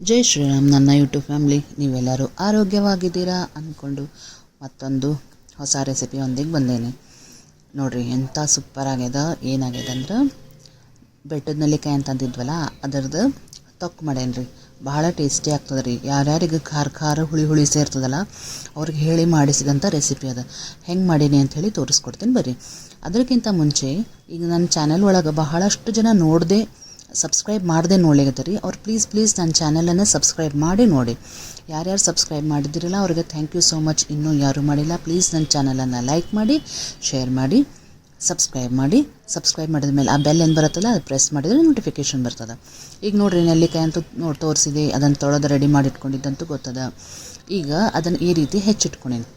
ಜೈ ಶ್ರೀರಾಮ್, ನನ್ನ YouTube family ನೀವೆಲ್ಲರೂ ಆರೋಗ್ಯವಾಗಿದ್ದೀರಾ ಅಂದ್ಕೊಂಡು ಮತ್ತೊಂದು ಹೊಸ ರೆಸಿಪಿಯೊಂದಿಗೆ ಬಂದೇನೆ. ನೋಡಿರಿ ಎಂಥ ಸೂಪರ್ ಆಗ್ಯದ, ಏನಾಗ್ಯದ ಅಂದ್ರೆ ಬೆಟ್ಟದ ನೆಲ್ಲಿಕಾಯಿ ಅಂತಂದಿದ್ವಲ್ಲ ಅದರದ್ದು ತೊಕ್ಕು ಮಾಡೇನಿ ರೀ ಭಾಳ ಟೇಸ್ಟಿ ಆಗ್ತದೆ ರೀ ಯಾರ್ಯಾರಿಗೆ ಖಾರ ಖಾರ ಹುಳಿ ಹುಳಿ ಸೇರ್ತದಲ್ಲ, ಅವ್ರಿಗೆ ಹೇಳಿ ಮಾಡಿಸಿದಂಥ ರೆಸಿಪಿ ಅದ. ಹೆಂಗೆ ಮಾಡೀನಿ ಅಂಥೇಳಿ ತೋರಿಸ್ಕೊಡ್ತೀನಿ ಬರ್ರಿ. ಅದಕ್ಕಿಂತ ಮುಂಚೆ, ಈಗ ನನ್ನ ಚಾನೆಲ್ ಒಳಗೆ ಬಹಳಷ್ಟು ಜನ ನೋಡದೆ ಸಬ್ಸ್ಕ್ರೈಬ್ ಮಾಡದೆ ರೀ ಅವ್ರು ಪ್ಲೀಸ್ ಪ್ಲೀಸ್ ನನ್ನ ಚಾನಲನ್ನು ಸಬ್ಸ್ಕ್ರೈಬ್ ಮಾಡಿ ನೋಡಿ. ಯಾರ್ಯಾರು ಸಬ್ಸ್ಕ್ರೈಬ್ ಮಾಡಿದಿರಲ್ಲ ಅವ್ರಿಗೆ ಥ್ಯಾಂಕ್ ಯು ಸೋ ಮಚ್ ಇನ್ನೂ ಯಾರೂ ಮಾಡಿಲ್ಲ ಪ್ಲೀಸ್ ನನ್ನ ಚಾನಲನ್ನು ಲೈಕ್ ಮಾಡಿ ಶೇರ್ ಮಾಡಿ ಸಬ್ಸ್ಕ್ರೈಬ್ ಮಾಡಿ. ಸಬ್ಸ್ಕ್ರೈಬ್ ಮಾಡಿದ ಮೇಲೆ ಆ ಬೆಲ್ ಏನು ಬರುತ್ತಲ್ಲ, ಅದು ಪ್ರೆಸ್ ಮಾಡಿದರೆ ನೋಟಿಫಿಕೇಶನ್ ಬರ್ತದೆ. ಈಗ ನೋಡಿರಿ, ನೆಲ್ಲಿಕಾಯಿ ಅಂತೂ ನೋಡಿ ತೋರಿಸಿದೆ, ಅದನ್ನು ತೊಳೆದು ರೆಡಿ ಮಾಡಿ ಇಟ್ಕೊಂಡಿದ್ದಂತೂ ಗೊತ್ತದ. ಈಗ ಅದನ್ನು ಈ ರೀತಿ ಹೆಚ್ಚಿಟ್ಕೊಂಡೀನಿ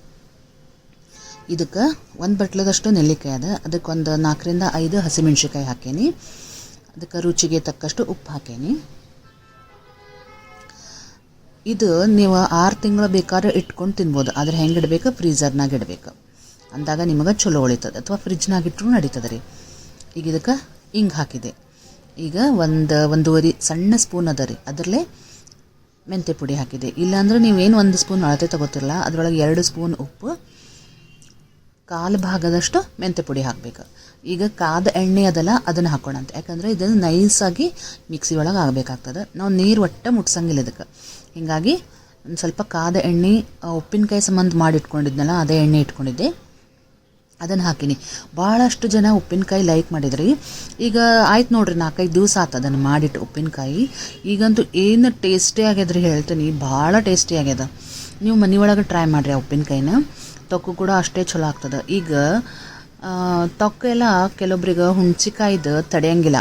ಇದಕ್ಕೆ ಒಂದು ಬಟ್ಲದಷ್ಟು ನೆಲ್ಲಿಕಾಯಿ ಅದ ಅದಕ್ಕೆ ಒಂದು ನಾಲ್ಕರಿಂದ ಐದು ಹಸಿಮೆಣ್ಸಿಕಾಯಿ ಹಾಕೇನಿ. ಅದಕ್ಕೆ ರುಚಿಗೆ ತಕ್ಕಷ್ಟು ಉಪ್ಪು ಹಾಕೇನಿ. ಇದು ನೀವು ಆರು ತಿಂಗಳು ಬೇಕಾದ್ರೆ ಇಟ್ಕೊಂಡು ತಿನ್ಬೋದು. ಆದರೆ ಹೆಂಗೆ ಇಡಬೇಕು? ಫ್ರೀಝರ್ನಾಗ ಇಡಬೇಕು. ಅಂದಾಗ ನಿಮಗೆ ಚಲೋ ಉಳಿತದೆ. ಅಥವಾ ಫ್ರಿಜ್ನಾಗ ಇಟ್ಟರು ನಡೀತದೆ ರೀ. ಈಗ ಇದಕ್ಕೆ ಹಿಂಗೆ ಹಾಕಿದೆ. ಈಗ ಒಂದು, ಒಂದೂವರೆ ಸಣ್ಣ ಸ್ಪೂನ್ ಅದ ರೀ. ಅದರಲ್ಲೇ ಮೆಂತೆ ಪುಡಿ ಹಾಕಿದೆ. ಇಲ್ಲಾಂದ್ರೆ ನೀವೇನು ಒಂದು ಸ್ಪೂನ್ ಅಳತೆ ತಗೋತಿರಲ್ಲ, ಅದರೊಳಗೆ ಎರಡು ಸ್ಪೂನ್ ಉಪ್ಪು ಕಾಲು ಭಾಗದಷ್ಟು ಮೆಂತ್ಯ ಪುಡಿ ಹಾಕಬೇಕು. ಈಗ ಕಾದ ಎಣ್ಣೆ ಅದಲ್ಲ, ಅದನ್ನು ಹಾಕೋಣಂತ ಯಾಕಂದರೆ ಇದನ್ನು ನೈಸಾಗಿ ಮಿಕ್ಸಿ ಒಳಗೆ ಆಗಬೇಕಾಗ್ತದೆ. ನಾವು ನೀರು ಒಟ್ಟೆ ಮುಟ್ಸಂಗಿಲ್ಲ ಇದಕ್ಕೆ. ಹೀಗಾಗಿ ಒಂದು ಸ್ವಲ್ಪ ಕಾದ ಎಣ್ಣೆ ಉಪ್ಪಿನಕಾಯಿ ಸಂಬಂಧ ಮಾಡಿ ಇಟ್ಕೊಂಡಿದ್ನಲ್ಲ ಅದೇ ಎಣ್ಣೆ ಇಟ್ಕೊಂಡಿದ್ದೆ. ಅದನ್ನು ಹಾಕಿನಿ. ಭಾಳಷ್ಟು ಜನ ಉಪ್ಪಿನಕಾಯಿ ಲೈಕ್ ಮಾಡಿದ್ರಿ. ಈಗ ಆಯ್ತು ನೋಡ್ರಿ, ನಾಲ್ಕೈದು ದಿವಸ ಆತು ಅದನ್ನು ಮಾಡಿಟ್ಟು ಉಪ್ಪಿನಕಾಯಿ. ಈಗಂತೂ ಏನು ಟೇಸ್ಟಿ ಆಗ್ಯದ್ರಿ ಹೇಳ್ತೀನಿ. ಭಾಳ ಟೇಸ್ಟಿ ಆಗ್ಯದ. ನೀವು ಮನೆ ಒಳಗೆ ಟ್ರೈ ಮಾಡಿರಿ ಆ ಉಪ್ಪಿನಕಾಯಿನ. ತೊಕ್ಕು ಕೂಡ ಅಷ್ಟೇ ಚಲೋ ಆಗ್ತದೆ. ಈಗ ತೊಕ್ಕೆಲ್ಲ ಕೆಲವೊಬ್ರಿಗೆ ಹುಣ್ಸಿಕಾಯ್ದು ತಡೆಯಂಗಿಲ್ಲ.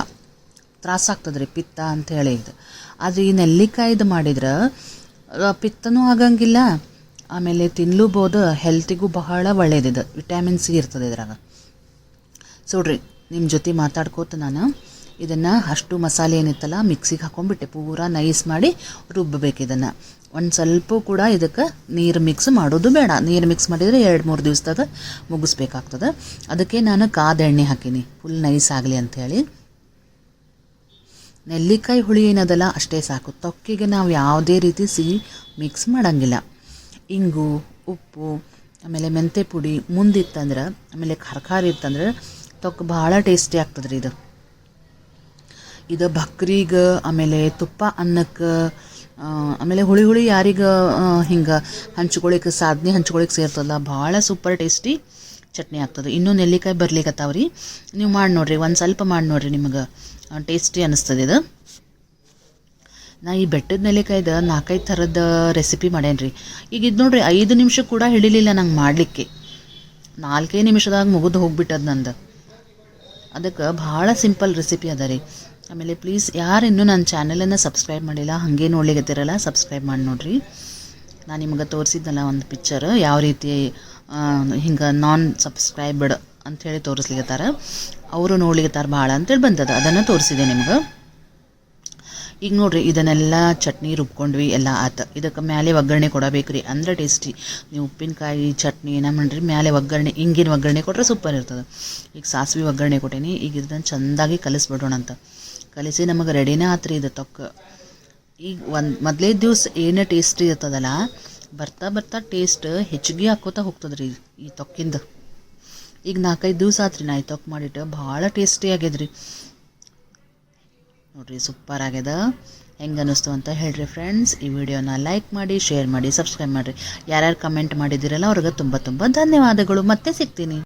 ತ್ರಾಸಾಗ್ತದೆ ರೀ ಪಿತ್ತ ಅಂತ ಇದು ಆದರೆ ಈ ನೆಲ್ಲಿಕಾಯ್ದು ಮಾಡಿದ್ರೆ ಪಿತ್ತನೂ ಆಗಂಗಿಲ್ಲ, ಆಮೇಲೆ ತಿನ್ಲೂಬೋದು ಹೆಲ್ತಿಗೂ ಬಹಳ ಒಳ್ಳೇದಿದೆ ವಿಟಮಿನ್ ಸಿ ಇರ್ತದೆ ಇದ್ರಾಗ. ಸೋಡ್ರಿ ನಿಮ್ಮ ಜೊತೆ ಮಾತಾಡ್ಕೋತ ನಾನು ಇದನ್ನು ಅಷ್ಟು ಮಸಾಲೆ ಏನಿತ್ತಲ್ಲ, ಮಿಕ್ಸಿಗೆ ಹಾಕೊಂಡ್ಬಿಟ್ಟೆ, ಪೂರಾ ನೈಸ್ ಮಾಡಿ ರುಬ್ಬಬೇಕು ಇದನ್ನು. ಒಂದು ಸ್ವಲ್ಪ ಕೂಡ ಇದಕ್ಕೆ ನೀರು ಮಿಕ್ಸ್ ಮಾಡೋದು ಬೇಡ. ನೀರು ಮಿಕ್ಸ್ ಮಾಡಿದರೆ ಎರಡು ಮೂರು ದಿವಸದಾಗ ಮುಗಿಸ್ಬೇಕಾಗ್ತದೆ. ಅದಕ್ಕೆ ನಾನು ಕಾದ ಎಣ್ಣೆ ಹಾಕೀನಿ. ಫುಲ್ ನೈಸ್ ಆಗಲಿ ಅಂಥೇಳಿ ನೆಲ್ಲಿಕಾಯಿ ಹುಳಿ ಏನದಲ್ಲ ಅಷ್ಟೇ ಸಾಕು. ತೊಕ್ಕಿಗೆ ನಾವು ಯಾವುದೇ ರೀತಿ ಸಿಹಿ ಮಿಕ್ಸ್ ಮಾಡೋಂಗಿಲ್ಲ. ಇಂಗು, ಉಪ್ಪು, ಆಮೇಲೆ ಮೆಂತೆ ಪುಡಿ, ಮುಂದಿತ್ತಂದ್ರೆ, ಆಮೇಲೆ ಖಾರ ಇತ್ತಂದ್ರೆ ತೊಕ್ಕ ಭಾಳ ಟೇಸ್ಟಿ ಆಗ್ತದೆ ರೀ ಇದು. ಇದು ಭಕ್ರಿಗೆ ಆಮೇಲೆ ತುಪ್ಪ ಅನ್ನಕ್ಕೆ ಆಮೇಲೆ ಹುಳಿ ಹುಳಿ ಯಾರಿಗೆ ಹಿಂಗೆ ಹಂಚ್ಕೊಳಿಕ್ಕೆ ಸಾಧನೆ ಹಂಚ್ಕೊಳಿಕ್ಕೆ ಸೇರ್ತದಲ್ಲ, ಭಾಳ ಸೂಪರ್ ಟೇಸ್ಟಿ ಚಟ್ನಿ ಆಗ್ತದೆ. ಇನ್ನೂ ನೆಲ್ಲಿಕಾಯಿ ಬರ್ಲಿಕ್ಕತ್ತಾವ್ರಿ ನೀವು ಮಾಡಿ ನೋಡ್ರಿ, ಒಂದು ಸ್ವಲ್ಪ ಮಾಡಿ ನೋಡ್ರಿ ನಿಮಗೆ. ಟೇಸ್ಟಿ ಅನ್ನಿಸ್ತದೆ ಇದು. ನಾ ಈ ಬೆಟ್ಟದ ನೆಲ್ಲಿಕಾಯ್ದ ನಾಲ್ಕೈದು ಥರದ ರೆಸಿಪಿ ಮಾಡೇನಿ ರೀ ಈಗ ಇದು ನೋಡ್ರಿ, ಐದು ನಿಮಿಷ ಕೂಡ ಹಿಡಿಲಿಲ್ಲ ನಂಗೆ ಮಾಡಲಿಕ್ಕೆ. ನಾಲ್ಕೇ ನಿಮಿಷದಾಗ ಮುಗಿದು ಹೋಗ್ಬಿಟ್ಟದ ನಂದು. ಅದಕ್ಕೆ ಭಾಳ ಸಿಂಪಲ್ ರೆಸಿಪಿ ಅದ ರೀ. ಆಮೇಲೆ ಪ್ಲೀಸ್ ಯಾರು ಇನ್ನೂ ನನ್ನ ಚಾನಲನ್ನು ಸಬ್ಸ್ಕ್ರೈಬ್ ಮಾಡಿಲ್ಲ ಹಾಗೆ ನೋಡ್ಲಿಕತ್ತಿರಲ್ಲ ಸಬ್ಸ್ಕ್ರೈಬ್ ಮಾಡಿ ನೋಡಿರಿ. ನಾನು ನಿಮಗೆ ತೋರಿಸಿದ್ದಲ್ಲ ಒಂದು ಪಿಕ್ಚರ್ ಯಾವ ರೀತಿ ಹಿಂಗೆ ನಾನ್ ಸಬ್ಸ್ಕ್ರೈಬ್ಡ್ ಅಂಥೇಳಿ ತೋರಿಸ್ಲಿಕತ್ತಾರ. ಅವರು ನೋಡ್ಲಿಕತ್ತಾರ ಭಾಳ ಅಂತೇಳಿ ಬಂದದ, ಅದನ್ನು ತೋರಿಸಿದೆ ನಿಮ್ಗೆ. ಈಗ ನೋಡಿರಿ, ಇದನ್ನೆಲ್ಲ ಚಟ್ನಿ ರುಬ್ಕೊಂಡ್ವಿ, ಎಲ್ಲ ಆತ. ಇದಕ್ಕೆ ಮ್ಯಾಲೆ ಒಗ್ಗರಣೆ ಕೊಡಬೇಕು ರೀ ಅಂದ್ರೆ ಟೇಸ್ಟಿ ನೀವು ಉಪ್ಪಿನಕಾಯಿ ಚಟ್ನಿ ಏನ ಮಾಡಿರಿ, ಮ್ಯಾಲೆ ಒಗ್ಗರಣೆ, ಹಿಂಗಿನ ಒಗ್ಗರಣೆ ಕೊಟ್ಟರೆ ಸೂಪರ್ ಇರ್ತದೆ. ಈಗ ಸಾಸಿವೆ ಒಗ್ಗರಣೆ ಕೊಟ್ಟೇನಿ, ಈಗ ಇದನ್ನು ಚೆಂದಾಗಿ ಕಲಿಸ್ಬಿಡೋಣ ಅಂತ ಕಲಿಸಿ ನಮಗೆ ರೆಡಿನೇ ಆತ್ರಿ ಇದು ತೊಕ್ಕ. ಈಗ ಒಂದು, ಮೊದಲೇ ದಿವ್ಸ ಏನೇ ಟೇಸ್ಟಿ ಇರ್ತದಲ್ಲ, ಬರ್ತಾ ಬರ್ತಾ ಟೇಸ್ಟ್ ಹೆಚ್ಚಿಗೆ ಹಾಕೋತಾ ಹೋಗ್ತದ್ರಿ ಈ ತೊಕ್ಕಿಂದ. ಈಗ ನಾಲ್ಕೈದು ದಿವಸ ಆತ್ರಿ ನಾ ಈ ತೊಕ್ಕ ಮಾಡಿಟ್ಟು ಭಾಳ ಟೇಸ್ಟಿ ಆಗ್ಯದ್ರಿ. ನೋಡ್ರಿ ಸೂಪರ್ ಆಗ್ಯದ. ಹೆಂಗೆ ಅನ್ನಿಸ್ತು ಅಂತ ಹೇಳ್ರಿ ಫ್ರೆಂಡ್ಸ್ ಈ ವಿಡಿಯೋನ ಲೈಕ್ ಮಾಡಿ ಶೇರ್ ಮಾಡಿ ಸಬ್ಸ್ಕ್ರೈಬ್ ಮಾಡಿರಿ. ಯಾರ್ಯಾರು ಕಮೆಂಟ್ ಮಾಡಿದ್ದೀರಲ್ಲ ಅವ್ರಿಗೆ ತುಂಬ ತುಂಬ ಧನ್ಯವಾದಗಳು. ಮತ್ತೆ ಸಿಗ್ತೀನಿ.